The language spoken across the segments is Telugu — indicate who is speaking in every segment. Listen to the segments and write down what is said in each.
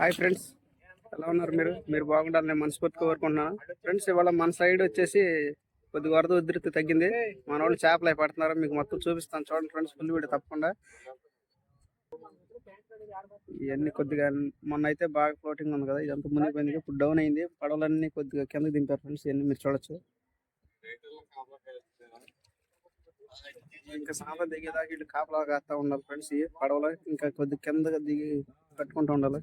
Speaker 1: హాయ్ ఫ్రెండ్స్ ఎలా ఉన్నారు మీరు? మీరు బాగుండాలని నేను మనస్ఫూర్తిగా కోరుకుంటున్నాను. ఫ్రెండ్స్ ఇవాళ మన సైడ్ వచ్చేసి కొద్దిగా వరద ఉధృతి తగ్గింది. మన వాళ్ళు చేపలు అవి పడుతున్నారు. మీకు మొత్తం చూపిస్తాను. చూడండి ఫ్రెండ్స్ ఫుల్ వీడియో తప్పకుండా. ఇవన్నీ కొద్దిగా మొన్న అయితే బాగా ఫ్లోటింగ్ ఉంది కదా. ఇదంతా మునిగిపోయింది ఇప్పుడు డౌన్ అయింది. పడవలన్నీ కొద్దిగా కిందకి దింపారు ఫ్రెండ్స్ ఇవన్నీ మీరు చూడొచ్చు. ఇంకా సాంబార్ దిగేదాకా వీళ్ళు కాపలా కాస్తా ఉండాలి ఫ్రెండ్స్ ఈ పడవలో ఇంకా కొద్దిగా కిందగా దిగి కట్టుకుంటూ ఉండాలి.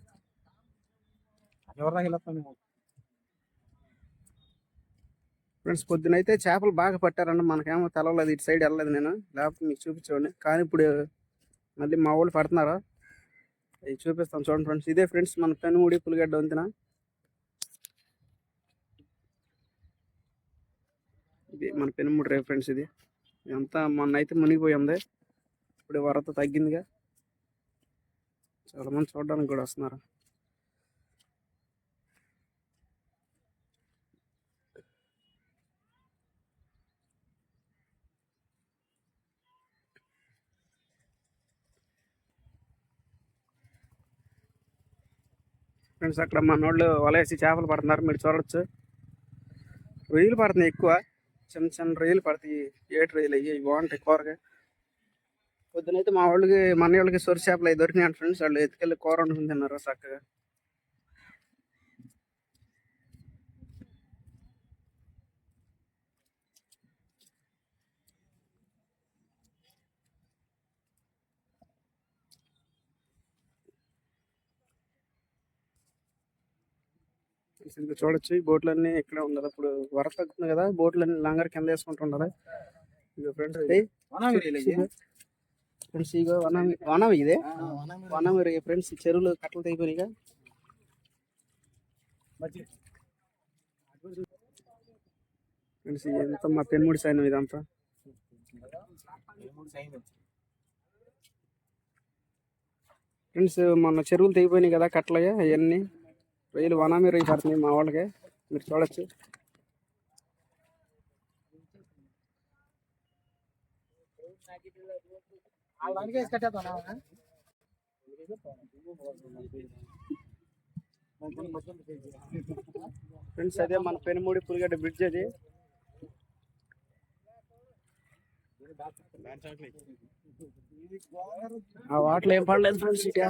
Speaker 1: ఫ్రెండ్స్ పొద్దునైతే చేపలు బాగా పట్టారండి మనకేమో తెలవలేదు ఇటు సైడ్ వెళ్ళలేదు నేను. లేకపోతే మీకు చూపించేవాడిని కానీ ఇప్పుడు మళ్ళీ మా వాళ్ళు పడుతున్నారు? ఇది చూపిస్తాం చూడండి ఫ్రెండ్స్. ఇదే ఫ్రెండ్స్ మన పెనుముడి పులిగడ్డ వంతెన. ఇది మన పెనుముడి రేపు ఫ్రెండ్స్ ఇది. ఇదంతా మొన్న అయితే మునిగిపోయింది. ఇప్పుడు వరద తగ్గిందిగా. చాలామంది చూడడానికి కూడా వస్తున్నారు. ఫ్రెండ్స్ అక్కడ మనోళ్ళు వలేసి చేపలు పడుతున్నారు. మీరు చూడవచ్చు రొయ్యలు పడుతున్నాయి ఎక్కువ. చిన్న చిన్న రొయ్యలు పడతాయి ఏటు రొయ్యలు? అయ్యి బాగుంటాయి కూరగా. పొద్దునైతే మా వాళ్ళకి మన వాళ్ళకి సొరి చేపలు అవి దొరికినాయి ఫ్రెండ్స్. వాళ్ళు ఎత్తుకెళ్ళి కూర వండుకుని తిన్నారు చక్కగా. ఇంకా చూడొచ్చు. ఈ బోట్లన్నీ ఇక్కడే ఉండాలి. ఇప్పుడు వరద తగ్గుతుంది కదా బోట్లన్నీ లంగర్ కింద వేసుకుంటూ ఉండాలి. ఇక ఫ్రెండ్స్ ఫ్రెండ్స్ ఇక వనం వనం ఇదే? వనం ఫ్రెండ్స్ చెరువులు కట్టలు తెగిపోయినాయిగా ఫ్రెండ్స్ ఇదంతా మా పెన్ముడి సైన్యం ఇదంతా. ఫ్రెండ్స్ మొన్న చెరువులు తెగిపోయినాయి కదా కట్టలయ్యా అవన్నీ. రొయ్యలు వన మీరు పడుతున్నాయి మా వాళ్ళకి? మీరు చూడొచ్చు. ఫ్రెండ్స్ అదే మన పెనుమూడి పులిగడ్డ బ్రిడ్జ్ అది. ఆ వాటిలో ఏం పడలేదు ఫ్రెండ్స్ ఇటు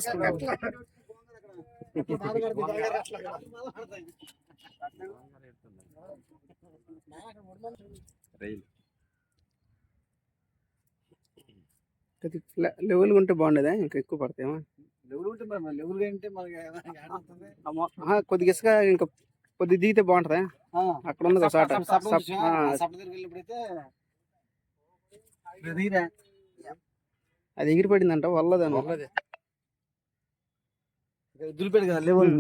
Speaker 1: లెవెల్ ఉంటే బాగుండేదా ఇంకా ఎక్కువ పడతాయేమో
Speaker 2: లెవెల్ ఉంటే మరి లెవెల్ అంటే మనకి
Speaker 1: అమ్మో, ఆహా, కొద్దిగా ఇసుక ఇంకా కొద్ది దిగితే బాగుంటుందా అక్కడ ఉంది కదా సాట సప్- ఆ,
Speaker 2: వెళ్ళినప్పుడైతే దిగిరా
Speaker 1: అది ఎగిరి పడిందంట వల్లదని
Speaker 2: దులిపాడు కదా లెవెల్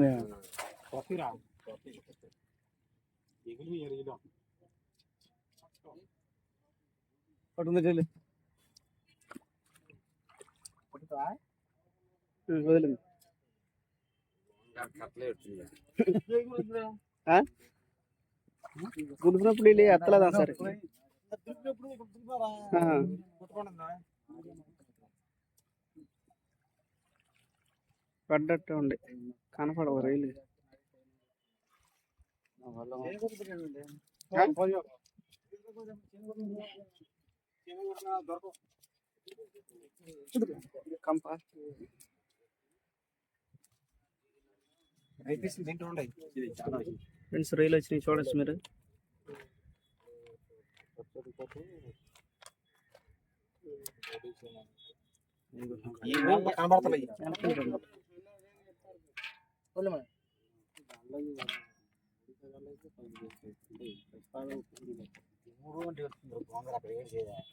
Speaker 2: పట్టుంది
Speaker 1: వదిలింది. గుడిపినప్పుడు వెళ్ళి ఎత్తలేదా సరే. పడ్డట్టు ఉండే కనపడవు రైలు. ఫ్రెండ్స్ రైలు వచ్చినాయి చూడొచ్చు మీరు. వెనకాల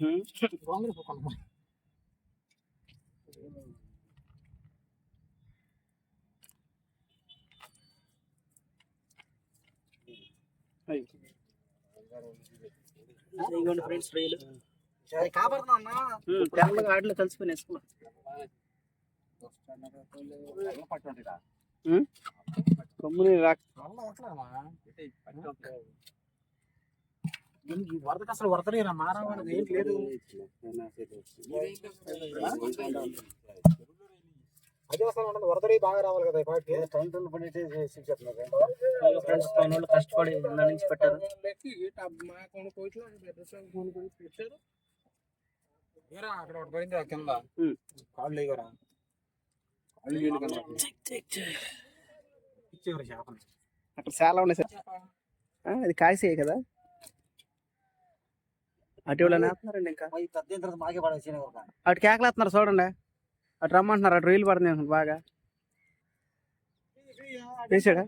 Speaker 1: హ్మ్. అయ్యి. ఇదిగోండి ఫ్రెండ్స్ రైలు
Speaker 2: కాపాడుతున్నా
Speaker 1: తెల్లగా ఆటలో కలిసిపోయిన ఇసుకలో హ్మ్? కొమ్ముని
Speaker 2: వరదకి అసలు వరదలేరా మారామని ఏం లేదు అదే బాగా రావాలి కదా పాటికి పని
Speaker 1: ఫ్రెండ్స్ పనులు కష్టపడి ఇందా నుంచి పెట్టారు
Speaker 2: అక్కడ ఒకటి పడింది ఆ కింద. కాళ్ళు లేవరా కాళ్ళు నీళ్ళు కన్నా ఇచ్చేవారు చేపలు
Speaker 1: అక్కడ చాలా ఉన్నాయి సార్. ఆ, అది కాసేయి కదా? అటు ఇంకా? అటు కేకలేస్తున్నారు చూడండి. అటు రమ్మంటున్నారు అటు రీలు అనుకుంటా బాగా. వేసాడా?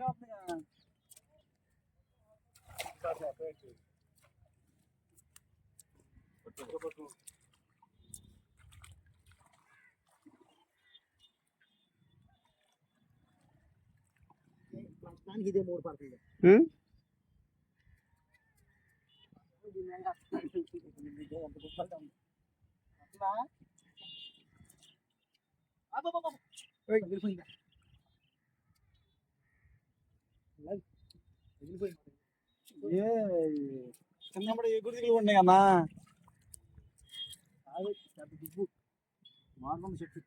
Speaker 2: ఇదే మూడు పడతాయి
Speaker 1: ఉం?
Speaker 2: చిన్నప్పుడు ఎగురు దిగులు ఉన్నాయి అన్నా మార్గం చెట్టు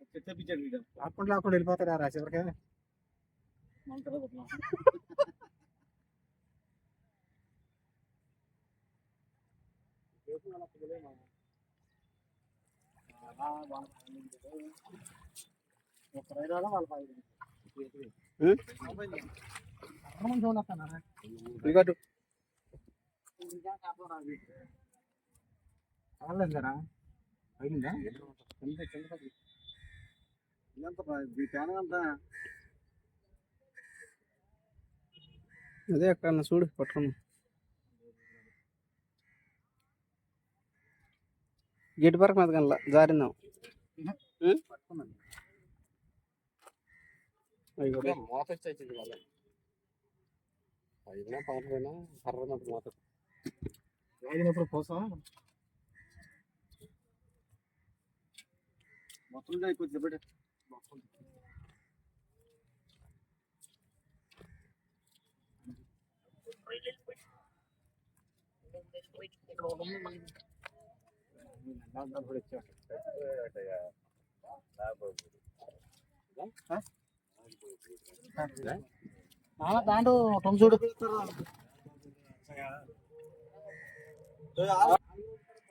Speaker 2: చెట్టు తెప్పించాడు వీడు లేకుండా లేకుండా వెళ్ళిపోతాడు రా చివరికి
Speaker 1: అటు.
Speaker 2: అవ్వలేదురా అయిందా కింద కింద
Speaker 1: అదే అక్కడ చూడు పట్టుకున్నా గిట్టి పరకు మీద కల్లా జారిందాం.
Speaker 2: మోత వచ్చేసింది వాళ్ళ అయినా పవన్ సర్రనప్పుడు మోత. లాగినప్పుడు కోసం మొత్తం అయిపోతుంది బిడ్డ మొత్తం దాంట్లో తొమ్మిది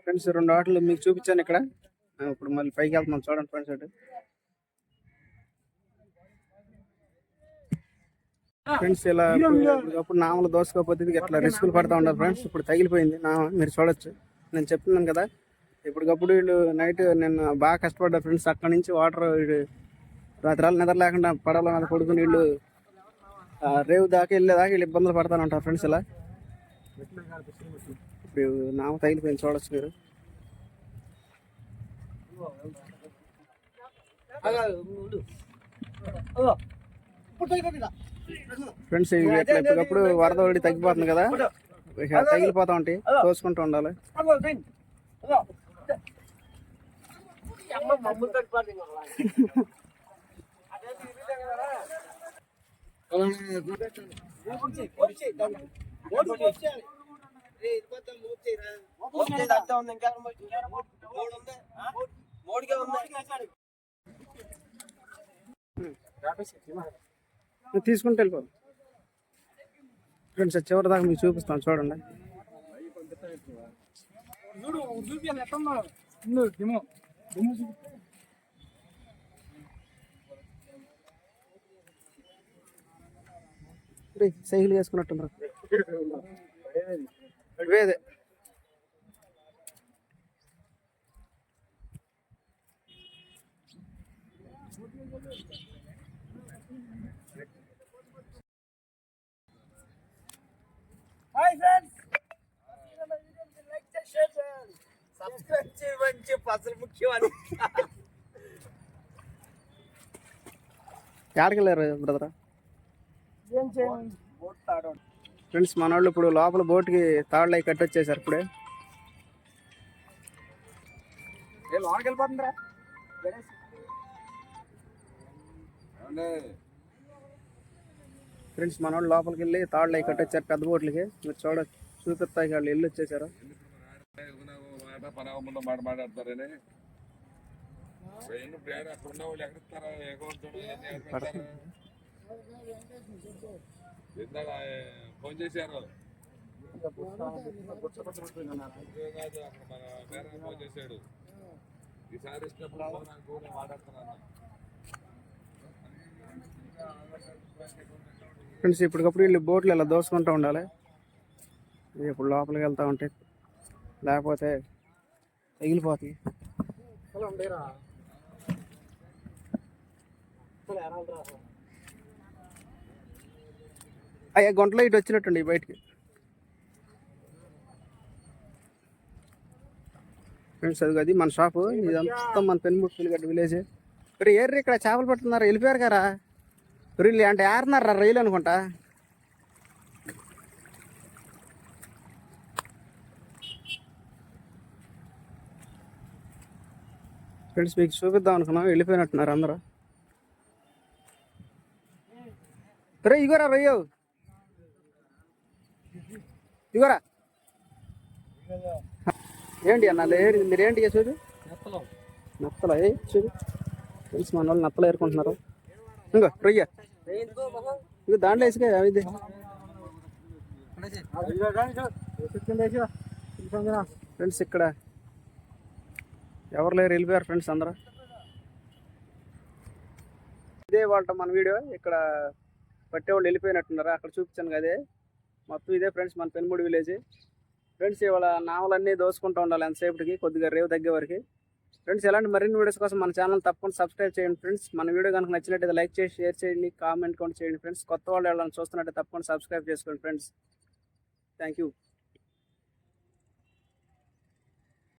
Speaker 1: ఫ్రెండ్స్ రెండు ఆటలు మీకు చూపించాను ఇక్కడ. ఇప్పుడు మళ్ళీ పైకి వెళ్తున్నాం. చూడండి ఫ్రెండ్స్ అటు. ఫ్రెండ్స్ ఇలా అప్పుడు నామలు దోసుకోకపోతే ఇది ఇట్లా రిస్కులు పడతా ఉంటారు ఫ్రెండ్స్? ఇప్పుడు తగిలిపోయింది. నా మీరు చూడొచ్చు. నేను చెప్తున్నాను కదా ఇప్పటికప్పుడు వీళ్ళు నైట్ నేను బాగా కష్టపడ్డారు ఫ్రెండ్స్. అక్కడ నుంచి వాటర్ వీడు రాత్రాలు నిద్ర లేకుండా పడవల మీద పడుకుని వీళ్ళు ఆ, రేవు దాకా వెళ్ళేదాకా వీళ్ళు ఇబ్బందులు పడతాను ఉంటారు ఫ్రెండ్స్ ఇలా. ఇప్పుడు నామ తగిలిపోయింది. చూడొచ్చు మీరు. ఫ్రెండ్స్ ఇవి ఎప్పటికప్పుడు వరద ఒడి తగ్గిపోతుంది కదా? తగిలిపోతా ఉంటాయి తోసుకుంటూ ఉండాలి. తీసుకుంటే వెళ్ళిపో ఫ్రెండ్స్ చివరి దాకా మీకు చూపిస్తాను చూడండి.
Speaker 2: చూడు చూపించాలి ఎట్లా ఉందో డిమో డిమో
Speaker 1: రే, సైకిల్ వేసుకున్నట్టున్నారు వేదే
Speaker 2: హాయ్ ఫ్రెండ్స్ సబ్స్క్రైబ్ చేయమని అసలు ముఖ్యం
Speaker 1: ఎక్కడికి వెళ్ళారు బ్రదర్?
Speaker 2: ఏం చేయండి బోట్ తాడు
Speaker 1: ఫ్రెండ్స్ మన వాళ్ళు ఇప్పుడు లోపల బోట్కి తాళ్ళు అవి కట్టొచ్చేసారు ఇప్పుడే.
Speaker 2: ఏ లోనకి వెళ్ళిపోతుందిరా
Speaker 1: ఫ్రెండ్స్ మన వాళ్ళు లోపలికి వెళ్ళి తాళ్ళు అవి కట్టొచ్చారు పెద్ద బోట్లకి. మీరు చూడ చూపిస్తాయి వాళ్ళు వెళ్ళి వచ్చేసారు.
Speaker 3: ఫోన్ చేశారు ఫోన్ చేశాడు ఈసారి ఇచ్చినప్పుడు మాట్లాడుతున్నాను
Speaker 1: ఫ్రెండ్స్ ఇప్పటికప్పుడు వీళ్ళు బోట్లు ఇలా దోసుకుంటూ ఉండాలి. ఇప్పుడు లోపలికి వెళ్తూ ఉంటే లేకపోతే తగిలిపోతాయి. అయ్యా గుంటలో ఇటు వచ్చినట్టుండి బయటికి. ఫ్రెండ్స్ అది అది మన షాపు. ఇదంతా మన పెనుముట్టు గడ్డ విలేజ్. మరి ఏర్రి ఇక్కడ చేపలు పట్టుతున్నారు వెళ్ళిపోయారు కదా. రీల్ అంటే ఏరున్నారా రైలు అనుకుంటా. ఫ్రెండ్స్ మీకు చూపిద్దాం అనుకున్నాం వెళ్ళిపోయినట్టున్నారు అందరూ. రే ఇగోరా రయ్యో ఇగోరా. ఏంటి అన్న మీరేంటి ఇక చూడు? నత్తల. చూడు. ఫ్రెండ్స్ మన వాళ్ళు నత్తలు ఏరుకుంటున్నారు. ఇంకో రొయ్య. ఇక దాంట్లో వేసుకో ఇది. ఫ్రెండ్స్ ఇక్కడ. ఎవరు లేరు వెళ్ళిపోయారు ఫ్రెండ్స్ అందరూ. ఇదే వాళ్ళ మన వీడియో. ఇక్కడ పట్టేవాళ్ళు వెళ్ళిపోయినట్టున్నారు. అక్కడ చూపించాను కదే మొత్తం ఇదే ఫ్రెండ్స్ మన పెనుముడి విలేజ్ ఫ్రెండ్స్ ఇవాళ నావలన్నీ దోసుకుంటూ ఉండాలి ఎంతసేపటికి కొద్దిగా రేవు తగ్గే వరకు ఫ్రెండ్స్ ఎలాంటి మరిన్ని వీడియోస్ కోసం మన ఛానల్ తప్పకుండా సబ్స్క్రైబ్ చేయండి ఫ్రెండ్స్. మన వీడియో కనుక నచ్చినట్టయితే లైక్ చేసి షేర్ చేయండి కామెంట్ కూడా చేయండి ఫ్రెండ్స్. కొత్త వాళ్ళు ఎవరైనా చూస్తున్నట్టే తప్పకుండా సబ్స్క్రైబ్ చేసుకోండి ఫ్రెండ్స్. Thank you